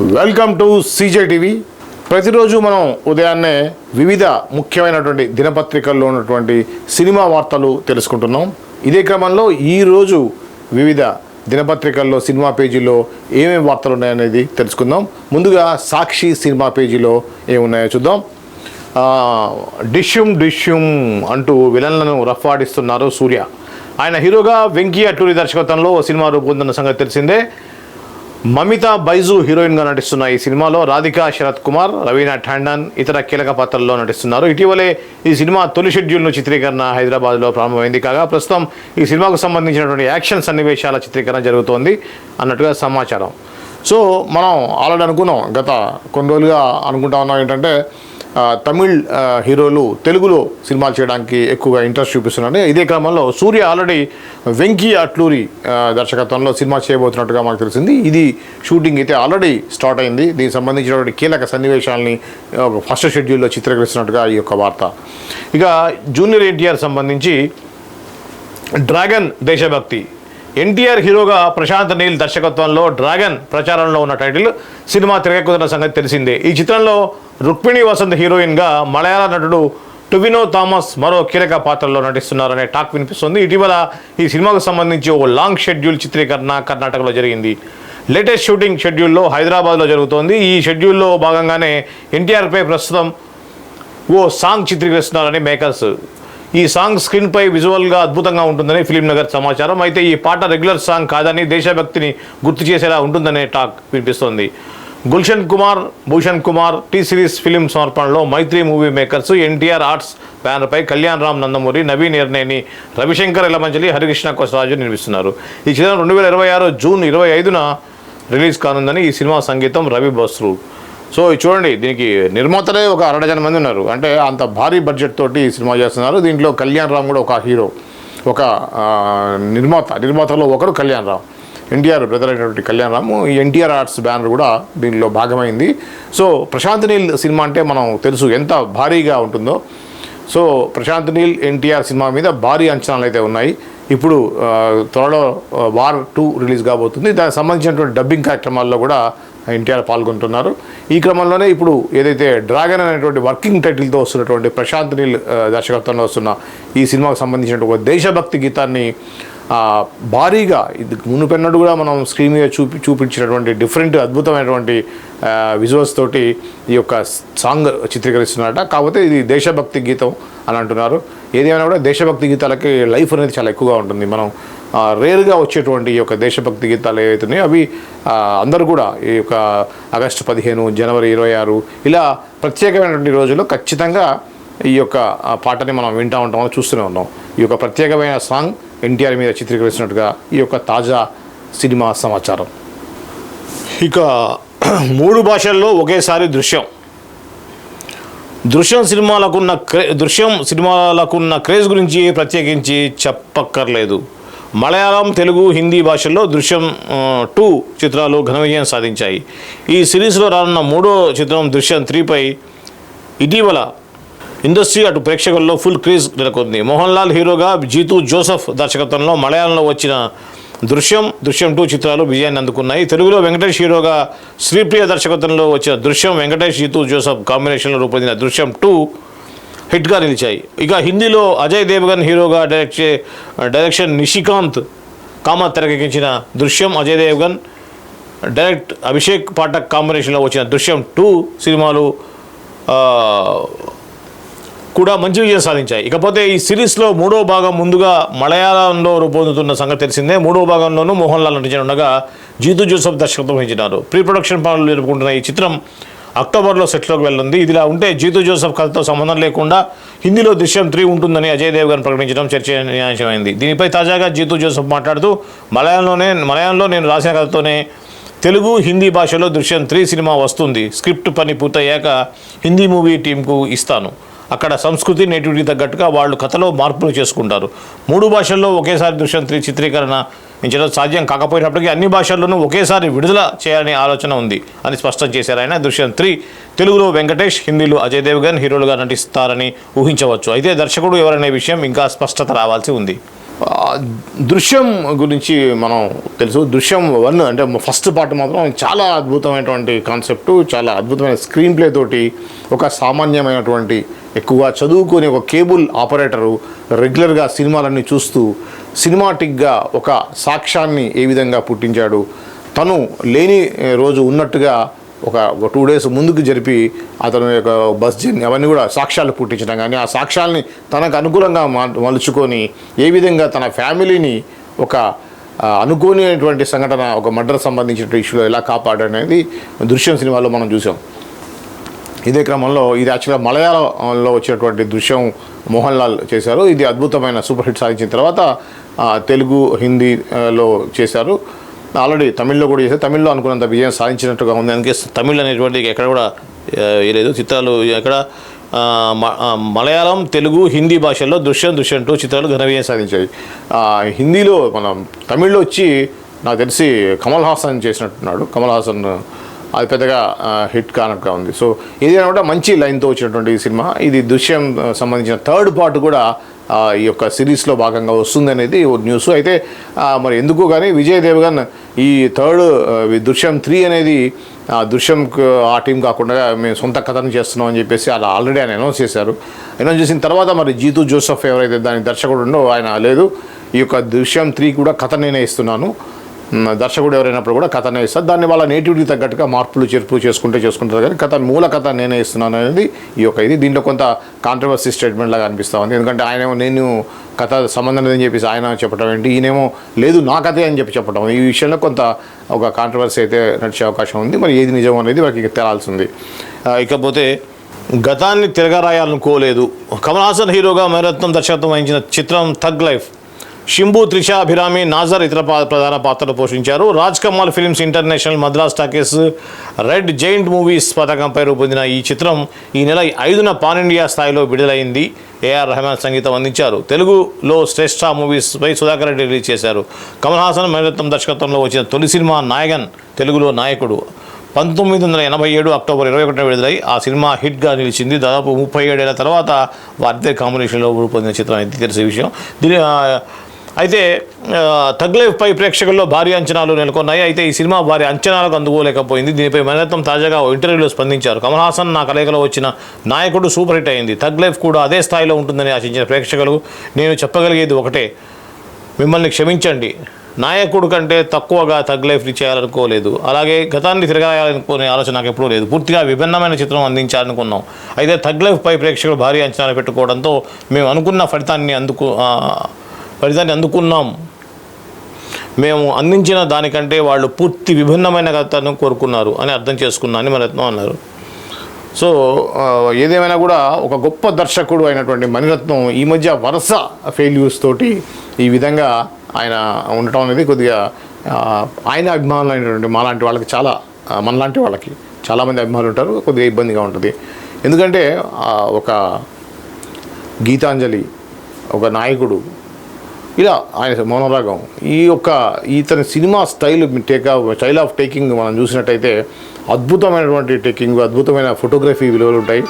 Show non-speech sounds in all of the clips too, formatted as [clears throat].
Welcome to CJ TV ప్రతిరోజు మనం ఉదయాన్నే వివిధ ముఖ్యమైనటువంటి దినపత్రికల్లో ఉన్నటువంటి సినిమా వార్తలు తెలుసుకుంటున్నాం. ఇదే క్రమంలో ఈరోజు వివిధ దినపత్రికల్లో సినిమా పేజీలో ఏమేమి వార్తలు ఉన్నాయనేది తెలుసుకుందాం. ముందుగా సాక్షి సినిమా పేజీలో ఏమున్నాయో చూద్దాం. ఆ, డిష్యూమ్ డిష్యూమ్ అంటూ విలన్లను రఫాడిస్తున్నారు సూర్య. ఆయన హీరోగా వెంకీ టూరి దర్శకత్వంలో ఓ సినిమా రూపొందిన సంగతి తెలిసిందే. మమిత బైజు హీరోయిన్గా నటిస్తున్న ఈ సినిమాలో రాధికా శరత్ కుమార్ రవీనా ఠాండన్ ఇతర కీలక పాత్రల్లో నటిస్తున్నారు. ఇటీవలే ఈ సినిమా తొలి షెడ్యూల్ను చిత్రీకరణ హైదరాబాద్లో ప్రారంభమైంది. కాగా ప్రస్తుతం ఈ సినిమాకు సంబంధించినటువంటి యాక్షన్ సన్నివేశాల చిత్రీకరణ జరుగుతోంది అన్నట్టుగా సమాచారం. సో మనం ఆల్రెడీ అనుకున్నాం. గత కొన్ని రోజులుగా అనుకుంటా ఉన్నాం ఏంటంటే తమిళ్ హీరోలు తెలుగులో సినిమాలు చేయడానికి ఎక్కువగా ఇంట్రెస్ట్ చూపిస్తున్నారు. ఇదే క్రమంలో సూర్య ఆల్రెడీ వెంకీ అట్లూరి దర్శకత్వంలో సినిమా చేయబోతున్నట్టుగా మాకు తెలిసింది. ఇది షూటింగ్ అయితే ఆల్రెడీ స్టార్ట్ అయింది. దీనికి సంబంధించినటువంటి కీలక సన్నివేశాలని ఒక ఫస్ట్ షెడ్యూల్లో చిత్రీకరిస్తున్నట్టుగా ఈ యొక్క వార్త. ఇక జూనియర్ ఎన్టీఆర్ సంబంధించి డ్రాగన్ దేశభక్తి ఎన్టీఆర్ హీరోగా ప్రశాంత్ నీల్ దర్శకత్వంలో డ్రాగన్ ప్రచారంలో ఉన్న టైటిల్ సినిమా తెరకెక్కుతున్న సంగతి తెలిసిందే. ఈ చిత్రంలో రుక్మిణి వసంత్ హీరోయిన్గా మలయాళ నటుడు టువినో థామస్ మరో కీలక పాత్రలో నటిస్తున్నారనే టాక్ వినిపిస్తుంది. ఇటీవల ఈ సినిమాకు సంబంధించి ఓ లాంగ్ షెడ్యూల్ చిత్రీకరణ కర్ణాటకలో జరిగింది. లేటెస్ట్ షూటింగ్ షెడ్యూల్లో హైదరాబాద్లో జరుగుతోంది. ఈ షెడ్యూల్లో భాగంగానే ఎన్టీఆర్పై ప్రస్తుతం ఓ సాంగ్ చిత్రీకరిస్తున్నారని మేకర్స్ ఈ సాంగ్ స్క్రీన్ పై విజువల్గా అద్భుతంగా ఉంటుందని ఫిలిం నగర్ సమాచారం. అయితే ఈ పాట రెగ్యులర్ సాంగ్ కాదని దేశభక్తిని గుర్తు చేసేలా ఉంటుందనే టాక్ వినిపిస్తోంది. Gulshan Kumar Bhushan Kumar T series film సమర్పణలో Mythri movie makers NTR arts బ్యానర్పై కళ్యాణ్ రామ్ నందమూరి నవీన్ ఎర్నేని రవిశంకర్ ఎలమంచలి హరికృష్ణ కొసరాజు నిర్మిస్తున్నారు. ఈ చిత్రం రెండు వేల ఇరవై ఆరు జూన్ ఇరవై ఐదున రిలీజ్ కానుందని ఈ సినిమా సంగీతం రవి బస్రూ సో ఇది చూడండి దీనికి నిర్మాతలే ఒక అరడజన మంది ఉన్నారు. అంటే అంత భారీ బడ్జెట్ తోటి సినిమా చేస్తున్నారు. దీంట్లో కళ్యాణ్ రామ్ కూడా ఒక హీరో ఒక నిర్మాత నిర్మాతలో ఒకరు కళ్యాణ్ రామ్. ఎన్టీఆర్ బ్రదర్ అయినటువంటి కళ్యాణ్ రామ్. ఈ ఎన్టీఆర్ ఆర్ట్స్ బ్యానర్ కూడా దీనిలో భాగమైంది. సో ప్రశాంత్ నీల్ సినిమా అంటే మనం తెలుసు ఎంత భారీగా ఉంటుందో. సో ప్రశాంత్ నీల్ ఎన్టీఆర్ సినిమా మీద భారీ అంచనాలు అయితే ఉన్నాయి. ఇప్పుడు త్వరలో వార్ టూ రిలీజ్ కాబోతుంది. దానికి సంబంధించినటువంటి డబ్బింగ్ కార్యక్రమాల్లో కూడా ఎన్టీఆర్ పాల్గొంటున్నారు. ఈ క్రమంలోనే ఇప్పుడు ఏదైతే డ్రాగన్ అనేటువంటి వర్కింగ్ టైటిల్తో వస్తున్నటువంటి ప్రశాంత్ నీల్ దర్శకత్వంలో వస్తున్న ఈ సినిమాకు సంబంధించినటువంటి ఒక దేశభక్తి గీతాన్ని భారీగా ఇది మునుపెన్నడు కూడా మనం స్క్రీన్ మీద చూపి చూపించినటువంటి డిఫరెంట్ అద్భుతమైనటువంటి విజువల్స్ తోటి ఈ యొక్క సాంగ్ చిత్రీకరిస్తున్నారట. కాకపోతే ఇది దేశభక్తి గీతం అని అంటున్నారు. ఏదేమైనా కూడా దేశభక్తి గీతాలకి లైఫ్ అనేది చాలా ఎక్కువగా ఉంటుంది. మనం రేరుగా వచ్చేటువంటి ఈ యొక్క దేశభక్తి గీతాలు ఏవైతే ఉన్నాయో అవి అందరూ కూడా ఈ యొక్క ఆగస్టు పదిహేను జనవరి ఇరవై ఆరు ఇలా ప్రత్యేకమైనటువంటి రోజుల్లో ఖచ్చితంగా ఈ యొక్క పాటని మనం వింటూ ఉంటాం చూస్తూనే ఉన్నాం. ఈ యొక్క ప్రత్యేకమైన సాంగ్ ఎన్టీఆర్ మీద చిత్రీకరిస్తున్నట్టుగా ఈ యొక్క తాజా సినిమా సమాచారం. ఇక [clears throat] మూడు భాషల్లో ఒకేసారి దృశ్యం. దృశ్యం సినిమాలకున్న క్రే దృశ్యం సినిమాలకున్న క్రేజ్ గురించి ప్రత్యేకించి చెప్పక్కర్లేదు. మలయాళం తెలుగు హిందీ భాషల్లో దృశ్యం టూ చిత్రాలు ఘన విజయం సాధించాయి. ఈ సిరీస్లో రానున్న మూడో చిత్రం దృశ్యం త్రీపై ఇటీవల ఇండస్ట్రీ అటు ప్రేక్షకుల్లో ఫుల్ క్రేజ్ నెలకొంది. మోహన్ లాల్ హీరోగా జీతూ జోసఫ్ దర్శకత్వంలో మలయాళంలో వచ్చిన దృశ్యం దృశ్యం టూ చిత్రాలు విజయాన్ని అందుకున్నాయి. తెలుగులో వెంకటేష్ హీరోగా శ్రీప్రియ దర్శకత్వంలో వచ్చిన దృశ్యం వెంకటేష్ జీతూ జోసఫ్ కాంబినేషన్లో రూపొందిన దృశ్యం టూ హిట్గా నిలిచాయి. ఇక హిందీలో అజయ్ దేవగన్ హీరోగా డైరెక్ట్ చే డైరెక్షన్ నిషికాంత్ కామ తెరకెక్కించిన దృశ్యం అజయ్ దేవగన్. డైరెక్ట్ అభిషేక్ పాఠక్ కాంబినేషన్లో వచ్చిన దృశ్యం టూ సినిమాలు కూడా మంచి విజయం సాధించాయి. ఇకపోతే ఈ సిరీస్లో మూడో భాగం ముందుగా మలయాళంలో రూపొందుతున్న సంగతి తెలిసిందే. మూడో భాగంలోనూ మోహన్ లాల్ నటించనుండగా జీతు జోసఫ్ దర్శకత్వం వహించినారు. ప్రీ ప్రొడక్షన్ పనులు జరుపుకుంటున్న ఈ చిత్రం అక్టోబర్లో సెట్లోకి వెళ్ళనుంది. ఇదిలా ఉంటే జీతు జోసఫ్ కథతో సంబంధం లేకుండా హిందీలో దృశ్యం త్రీ ఉంటుందని అజయ్ దేవ్గన్ ప్రకటించడం చర్చనీయాంశమైంది. దీనిపై తాజాగా జీతు జోసఫ్ మాట్లాడుతూ మలయాళంలోనే మలయాళంలో నేను రాసిన కథతోనే తెలుగు హిందీ భాషలో దృశ్యం త్రీ సినిమా వస్తుంది. స్క్రిప్ట్ పని పూర్తయ్యాక హిందీ మూవీ టీంకు ఇస్తాను. అక్కడ సంస్కృతి నేటివిటీ తగ్గట్టుగా వాళ్ళు కథలో మార్పులు చేసుకుంటారు. మూడు భాషల్లో ఒకేసారి దుష్యంత్రి త్రీ చిత్రీకరణ ఇంచడం సాధ్యం కాకపోయినప్పటికీ అన్ని భాషల్లోనూ ఒకేసారి విడుదల చేయాలనే ఆలోచన ఉంది అని స్పష్టం చేశారు ఆయన. దృశ్యం త్రీ తెలుగులో వెంకటేష్ హిందీలో అజయ్ దేవ్గన్ హీరోలుగా నటిస్తారని ఊహించవచ్చు. అయితే దర్శకుడు ఎవరనే విషయం ఇంకా స్పష్టత రావాల్సి ఉంది. దృశ్యం గురించి మనం తెలుసు. దృశ్యం వన్ అంటే ఫస్ట్ పార్ట్ మాత్రం చాలా అద్భుతమైనటువంటి కాన్సెప్టు చాలా అద్భుతమైన స్క్రీన్ ప్లే తోటి ఒక సామాన్యమైనటువంటి ఎక్కువగా చదువుకొని ఒక కేబుల్ ఆపరేటరు రెగ్యులర్గా సినిమాలన్నీ చూస్తూ సినిమాటిక్గా ఒక సాక్ష్యాన్ని ఏ విధంగా పుట్టించాడు? తను లేని రోజు ఉన్నట్టుగా ఒక టూ డేస్ ముందుకు జరిపి అతను యొక్క బస్ జర్నీ అవన్నీ కూడా సాక్ష్యాలు పుట్టించడం కానీ ఆ సాక్ష్యాల్ని తనకు అనుకూలంగా మలుచుకొని ఏ విధంగా తన ఫ్యామిలీని ఒక అనుకోని సంఘటన ఒక మర్డర్ సంబంధించిన ఇష్యూలో ఎలా కాపాడనేది దృశ్యం సినిమాలో మనం చూసాం. ఇదే క్రమంలో ఇది యాక్చువల్గా మలయాళంలో వచ్చినటువంటి దృశ్యం మోహన్ లాల్ చేశారు. ఇది అద్భుతమైన సూపర్ హిట్ సాధించిన తర్వాత తెలుగు హిందీలో చేశారు. ఆల్రెడీ తమిళ్ళో కూడా చేశారు. తమిళ్ళో అనుకున్నంత విజయం సాధించినట్టుగా ఉంది. అందుకే తమిళ్ అనేటువంటి ఎక్కడ కూడా వేయలేదు. లేదు చిత్రాలు ఎక్కడ మ- మలయాళం తెలుగు హిందీ భాషల్లో దృశ్యం దృశ్యం టూ చిత్రాలు ఘన విజయం సాధించాయి. హిందీలో మనం తమిళ్ళో వచ్చి నాకు తెలిసి కమల్ హాసన్ చేసినట్టున్నాడు. కమల్ హాసన్ అది పెద్దగా హిట్ కానట్టుగా ఉంది. సో ఇది కూడా మంచి లైన్తో వచ్చినటువంటి ఈ సినిమా. ఇది దృశ్యం సంబంధించిన థర్డ్ పార్ట్ కూడా ఈ యొక్క సిరీస్లో భాగంగా వస్తుంది అనేది ఓ న్యూస్ అయితే మరి ఎందుకు కానీ విజయ్ దేవగన్ ఈ థర్డ్ ఈ దృశ్యం త్రీ అనేది దృశ్యం ఆ టీం కాకుండా మేము సొంత కథను చేస్తున్నాం అని చెప్పేసి అలా ఆల్రెడీ ఆయన అనౌన్స్ చేశారు. అనౌన్స్ చేసిన తర్వాత మరి జీతు జోసఫ్ ఎవరైతే దాని దర్శకుడు ఉండో ఆయన లేదు. ఈ యొక్క దృశ్యం త్రీ కూడా కథ నేనే ఇస్తున్నాను దర్శకుడు ఎవరైనప్పుడు కూడా కథనే ఇస్తారు దాన్ని వాళ్ళ నేటివిటీ తగ్గట్టుగా మార్పులు చేర్పులు చేసుకుంటే చేసుకుంటారు. కానీ కథ మూల కథ నేనే ఇస్తున్నాను అనేది ఈ యొక్క ఇది. దీంట్లో కొంత కాంట్రవర్సీ స్టేట్మెంట్ లాగా అనిపిస్తూ ఉంది. ఎందుకంటే ఆయనేమో నేను కథ సంబంధం లేదని చెప్పేసి ఆయన చెప్పడం ఏంటి ఈయనేమో లేదు నా కథే అని చెప్పి చెప్పడం ఈ విషయంలో కొంత ఒక కాంట్రవర్సీ అయితే నడిచే అవకాశం ఉంది. మరి ఏది నిజం అనేది వారికి తేలాల్సింది ఇకపోతే గతాన్ని తిరగరాయాలనుకోలేదు కమల్ హాసన్ హీరోగా మరత్నం దర్శకత్వం వహించిన చిత్రం థగ్ లైఫ్. షింబు త్రిష అభిరామి నాజర్ ఇతర ప్రధాన పాత్రలు పోషించారు. Raj Kamal films international Madras talkies red giant movies పథకంపై రూపొందిన ఈ చిత్రం ఈ నెల ఐదున పాన్ ఇండియా స్థాయిలో విడుదలైంది. ఏఆర్ రెహమాన్ సంగీతం అందించారు. తెలుగులో శ్రేష్ఠ మూవీస్పై సుధాకర్ రెడ్డి రిలీజ్ చేశారు. కమల్ హాసన్ మణిరత్నం దర్శకత్వంలో వచ్చిన తొలి సినిమా నాయగన్ తెలుగులో నాయకుడు. పంతొమ్మిది వందల ఎనభై ఏడు అక్టోబర్ ఇరవై ఒకటిన విడుదలై ఆ సినిమా హిట్గా నిలిచింది. దాదాపు ముప్పై ఏడేళ్ళ తర్వాత వారిద్దరి కాంబినేషన్లో రూపొందిన చిత్రం. ఇది తెలిసే విషయం. దీని అయితే అయితే తగ్లైఫ్పై ప్రేక్షకుల్లో భారీ అంచనాలు నెలకొన్నాయి. అయితే ఈ సినిమా భారీ అంచనాలకు అందుకోలేకపోయింది. దీనిపై మణిరత్నం తాజాగా ఇంటర్వ్యూలో స్పందించారు. కమల్ హాసన్ నా కలయికలో వచ్చిన నాయకుడు సూపర్ హిట్ అయింది. తగ్లైఫ్ కూడా అదే స్థాయిలో ఉంటుందని ఆశించిన ప్రేక్షకులు నేను చెప్పగలిగేది ఒకటే. మిమ్మల్ని క్షమించండి. నాయకుడు కంటే తక్కువగా తగ్లైఫ్ని చేయాలనుకోలేదు. అలాగే గతాన్ని తిరగాలనుకునే ఆలోచన నాకు ఎప్పుడూ లేదు. పూర్తిగా విభిన్నమైన చిత్రం అందించాలనుకున్నాం. అయితే తగ్లైఫ్పై ప్రేక్షకులు భారీ అంచనాలు పెట్టుకోవడంతో మేము అనుకున్న ఫలితాన్ని అందుకు ఫలితాన్ని అందుకున్నాం. మేము అందించిన దానికంటే వాళ్ళు పూర్తి విభిన్నమైన కథను కోరుకున్నారు అని అర్థం చేసుకున్నా అని మరత్నం అన్నారు. సో ఏదేమైనా కూడా ఒక గొప్ప దర్శకుడు అయినటువంటి మణిరత్నం ఈ మధ్య వరుస ఫెయిల్యూర్స్ తోటి ఈ విధంగా ఆయన ఉండటం అనేది కొద్దిగా ఆయన అభిమానులు అయినటువంటి మాలాంటి వాళ్ళకి చాలా మనలాంటి వాళ్ళకి చాలామంది అభిమానులు ఉంటారు కొద్దిగా ఇబ్బందిగా ఉంటుంది. ఎందుకంటే ఒక గీతాంజలి ఒక నాయకుడు ఇలా ఆయన మౌనరాగం. ఈ యొక్క ఇతని cinema style take style of taking మనం చూసినట్టయితే అద్భుతమైనటువంటి టేకింగ్ అద్భుతమైన ఫోటోగ్రఫీ విలువలు ఉంటాయి.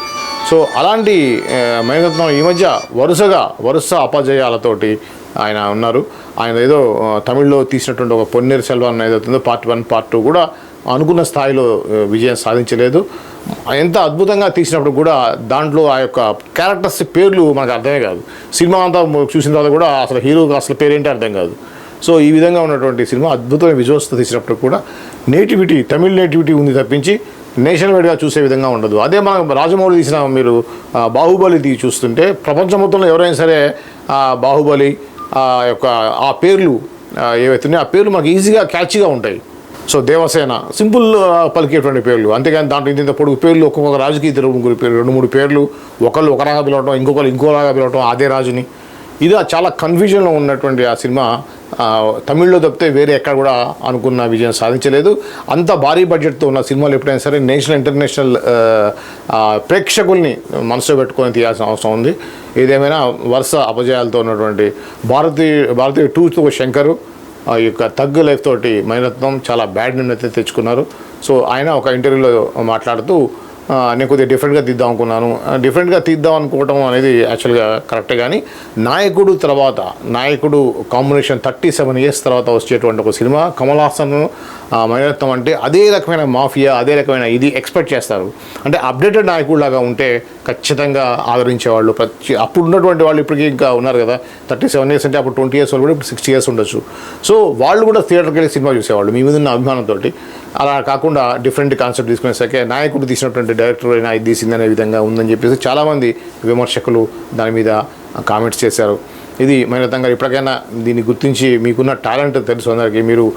సో అలాంటి మేఘత్నం ఈ మధ్య వరుసగా వరుస అపజయాలతోటి ఆయన ఉన్నారు. ఆయన ఏదో తమిళ్ళో తీసినటువంటి ఒక పొన్నేరు సెల్వన్ ఏదైతుందో పార్ట్ వన్ పార్ట్ టూ కూడా అనుకున్న స్థాయిలో విజయం సాధించలేదు. ఎంత అద్భుతంగా తీసినప్పుడు కూడా దాంట్లో ఆ యొక్క క్యారెక్టర్స్ పేర్లు మనకు అర్థమే కాదు. సినిమా అంతా చూసిన తర్వాత కూడా అసలు హీరోకి అసలు పేరేంటి అర్థం కాదు. సో ఈ విధంగా ఉన్నటువంటి సినిమా అద్భుతమైన విజువల్స్తో తీసినప్పుడు కూడా నేటివిటీ తమిళ్ నేటివిటీ ఉంది తప్పించి నేషనల్ వైడ్గా చూసే విధంగా ఉండదు. అదే మనం రాజమౌళి తీసిన మీరు బాహుబలి తీ చూస్తుంటే ప్రపంచం మొత్తంలో ఎవరైనా సరే బాహుబలి ఆ యొక్క ఆ పేర్లు ఏవైతున్నాయో ఏవైతే ఉన్నాయో ఆ పేర్లు మనకు ఈజీగా క్యాచ్గా ఉంటాయి. సో దేవసేన సింపుల్ పలికేటువంటి పేర్లు. అంతేగాని దాంట్లో ఇంత పొడుగు పేర్లు ఒక్కొక్క రాజుకి ఇద్దరు ముగ్గురు పేర్లు రెండు మూడు పేర్లు ఒకళ్ళు ఒకలాగా పిలవటం ఇంకొకరు ఇంకోలాగా పిలవటం అదే రాజుని. ఇది చాలా కన్ఫ్యూజన్లో ఉన్నటువంటి ఆ సినిమా తమిళ్ళో తప్పితే వేరే ఎక్కడ కూడా అనుకున్న విజయం సాధించలేదు. అంత భారీ బడ్జెట్తో ఉన్న సినిమాలు ఎప్పుడైనా సరే నేషనల్ ఇంటర్నేషనల్ ప్రేక్షకుల్ని మనసులో పెట్టుకొని తీయాల్సిన అవసరం ఉంది. ఏదేమైనా వరుస అపజయాలతో ఉన్నటువంటి భారతీయ భారతీయ టూతో శంకరు ఆ యొక్క తగ్గు లైఫ్ తోటి మైనత్వం చాలా బ్యాడ్ నేమ్ అయితే తెచ్చుకున్నారు. సో ఆయన ఒక ఇంటర్వ్యూలో మాట్లాడుతూ నేను కొద్దిగా డిఫరెంట్గా తీద్దాం అనుకున్నాను. డిఫరెంట్గా తీద్దాం అనుకోవటం అనేది యాక్చువల్గా కరెక్ట్ కానీ నాయకుడు తర్వాత నాయకుడు కాంబినేషన్ థర్టీ సెవెన్ ఇయర్స్ తర్వాత వచ్చేటువంటి ఒక సినిమా కమల్ హాసన్ అంటే అదే రకమైన మాఫియా అదే రకమైన ఇది ఎక్స్పెక్ట్ చేస్తారు. అంటే అప్డేటెడ్ నాయకుడు లాగా ఉంటే ఖచ్చితంగా ఆదరించేవాళ్ళు ప్రతి అప్పుడు ఉన్నటువంటి వాళ్ళు ఇప్పటికీ ఇంకా ఉన్నారు కదా. థర్టీ సెవెన్ ఇయర్స్ అంటే అప్పుడు ట్వంటీ ఇయర్స్ వాళ్ళు కూడా ఇప్పుడు సిక్స్టీ ఇయర్స్ ఉండొచ్చు. సో వాళ్ళు కూడా థియేటర్కి వెళ్ళి సినిమా చూసేవాళ్ళు మీ మీద ఉన్న అభిమానంతో అలా కాకుండా డిఫరెంట్ కాన్సెప్ట్ తీసుకునేసరికి నాయకుడు తీసినటువంటి డైరెక్టర్ అయినా ఇది తీసిందనే విధంగా ఉందని చెప్పేసి చాలామంది విమర్శకులు దాని మీద కామెంట్స్ చేశారు. ఇది మైనతం గారు ఇప్పటికైనా దీన్ని గుర్తించి మీకున్న టాలెంట్ తెలుసు అందరికీ. మీరు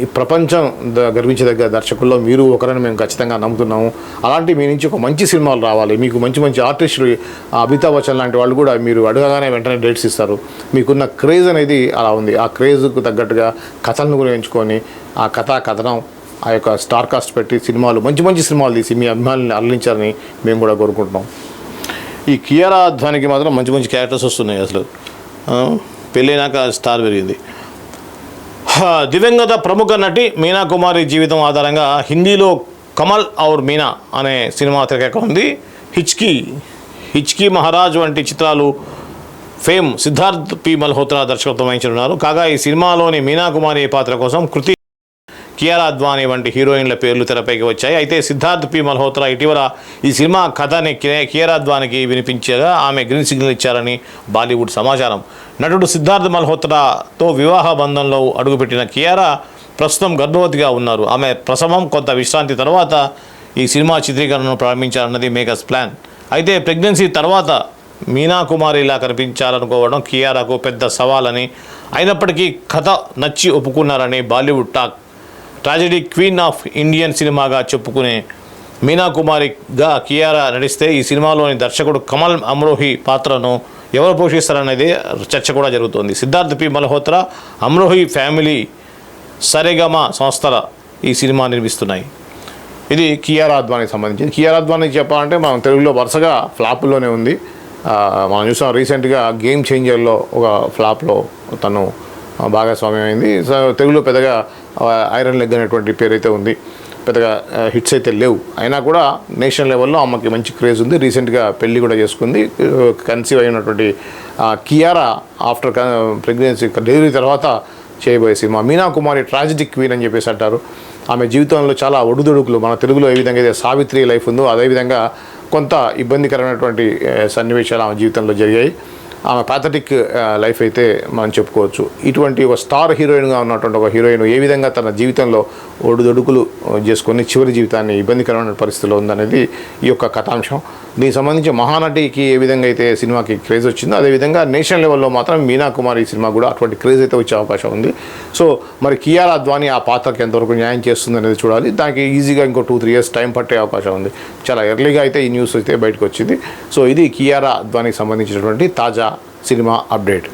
ఈ ప్రపంచం ద- గర్వించదగ్గ దర్శకుల్లో మీరు ఒకరని మేము ఖచ్చితంగా నమ్ముతున్నాము. అలాంటి మీ నుంచి ఒక మంచి సినిమాలు రావాలి. మీకు మంచి మంచి ఆర్టిస్టులు అమితాబ్ బచ్చన్ లాంటి వాళ్ళు కూడా మీరు అడగగానే వెంటనే డేట్స్ ఇస్తారు. మీకున్న క్రేజ్ అనేది అలా ఉంది. ఆ క్రేజ్కు తగ్గట్టుగా కథలను కూడా ఎంచుకొని ఆ కథా కథనం ఆ యొక్క స్టార్ కాస్ట్ పెట్టి సినిమాలు మంచి మంచి సినిమాలు తీసి మీ అభిమానుల్ని అల్లించాలని మేము కూడా కోరుకుంటున్నాం. ఈ కియారా అధ్వానికి మాత్రం మంచి మంచి క్యారెక్టర్స్ వస్తున్నాయి అసలు. పెళ్ళైనాక స్టార్ పెరిగింది. దివంగత ప్రముఖ నటి మీనా కుమారి జీవితం ఆధారంగా హిందీలో కమల్ ఔర్ మీనా అనే సినిమా తెరకెక్క ఉంది. హిచ్కీ హిచ్కీ మహారాజ్ వంటి చిత్రాలు ఫేమ్ సిద్ధార్థ్ పి మల్హోత్రా దర్శకత్వం వహించనున్నారు. కాగా ఈ సినిమాలోని మీనా కుమారి పాత్ర కోసం కృతి కియారా అద్వానీ వంటి హీరోయిన్ల పేర్లు తెరపైకి వచ్చాయి. అయితే సిద్ధార్థ్ పి. మల్హోత్రా ఇటీవల ఈ సినిమా కథని కియారా అద్వానికి వినిపించగా ఆమె గ్రీన్ సిగ్నల్ ఇచ్చారని బాలీవుడ్ సమాచారం. నటుడు సిద్ధార్థ్ మల్హోత్రాతో వివాహ బంధంలో అడుగుపెట్టిన కియారా ప్రస్తుతం గర్భవతిగా ఉన్నారు. ఆమె ప్రసవం కొంత విశ్రాంతి తర్వాత ఈ సినిమా చిత్రీకరణను ప్రారంభించాలన్నది మేకర్స్ ప్లాన్. అయితే ప్రెగ్నెన్సీ తర్వాత మీనా కుమారిలా కనిపించాలనుకోవడం కియారాకు పెద్ద సవాలని అయినప్పటికీ కథ నచ్చి ఒప్పుకున్నారని Bollywood talk tragedy queen of Indian సినిమాగా చెప్పుకునే మీనా కుమారిగా కియారా నడిస్తే ఈ సినిమాలోని దర్శకుడు కమల్ అమ్రోహి పాత్రను ఎవరు పోషిస్తారనేది చర్చ కూడా జరుగుతోంది. సిద్ధార్థ్ పి. మల్హోత్రా అమ్రోహి ఫ్యామిలీ సరేగమ సంస్థల ఈ సినిమా నిర్మిస్తున్నాయి. ఇది కియారా అద్వానికి సంబంధించింది. కియారా అద్వానికి చెప్పాలంటే మనం తెలుగులో వరుసగా ఫ్లాప్లోనే ఉంది. మనం చూసాం రీసెంట్గా గేమ్ చేంజర్లో ఒక ఫ్లాప్లో తను భాగస్వామ్యం అయింది సో తెలుగులో పెద్దగా ఐరన్ లెగ్ అనేటువంటి పేరు అయితే ఉంది. పెద్దగా హిట్స్ అయితే లేవు. అయినా కూడా నేషనల్ లెవెల్లో ఆమెకి మంచి క్రేజ్ ఉంది. రీసెంట్గా పెళ్ళి కూడా చేసుకుంది. కన్సీవ్ అయినటువంటి కియారా ఆఫ్టర్ ప్రెగ్నెన్సీ డెలివరీ తర్వాత చేయబోయే cinema. Meena Kumari tragic queen అని చెప్పేసి అంటారు. ఆమె జీవితంలో చాలా ఒడుదొడుకులు. మన తెలుగులో ఏ విధంగా అయితే సావిత్రి లైఫ్ ఉందో అదేవిధంగా కొంత ఇబ్బందికరమైనటువంటి సన్నివేశాలు ఆమె జీవితంలో జరిగాయి. ఆమె ప్యాథటిక్ లైఫ్ అయితే మనం చెప్పుకోవచ్చు. ఇటువంటి ఒక స్టార్ హీరోయిన్గా ఉన్నటువంటి ఒక హీరోయిన్ ఏ విధంగా తన జీవితంలో ఒడుదొడుకులు చేసుకొని చివరి జీవితాన్ని ఇబ్బందికరమైన పరిస్థితిలో ఉందనేది ఈ యొక్క కథాంశం. దీనికి సంబంధించి మహానటికి ఏ విధంగా అయితే సినిమాకి క్రేజ్ వచ్చిందో అదేవిధంగా నేషనల్ లెవెల్లో మాత్రం మీనా కుమార్ ఈ సినిమా కూడా అటువంటి క్రేజ్ అయితే వచ్చే అవకాశం ఉంది. సో మరి కియారా అద్వానీ ఆ పాత్రకి ఎంతవరకు న్యాయం చేస్తుంది అనేది చూడాలి. దానికి ఈజీగా ఇంకో టూ త్రీ ఇయర్స్ టైం పట్టే అవకాశం ఉంది. చాలా ఎర్లీగా అయితే ఈ న్యూస్ అయితే బయటకు వచ్చింది. సో ఇది కియారా అద్వానికి సంబంధించినటువంటి తాజా సినిమా అప్డేట్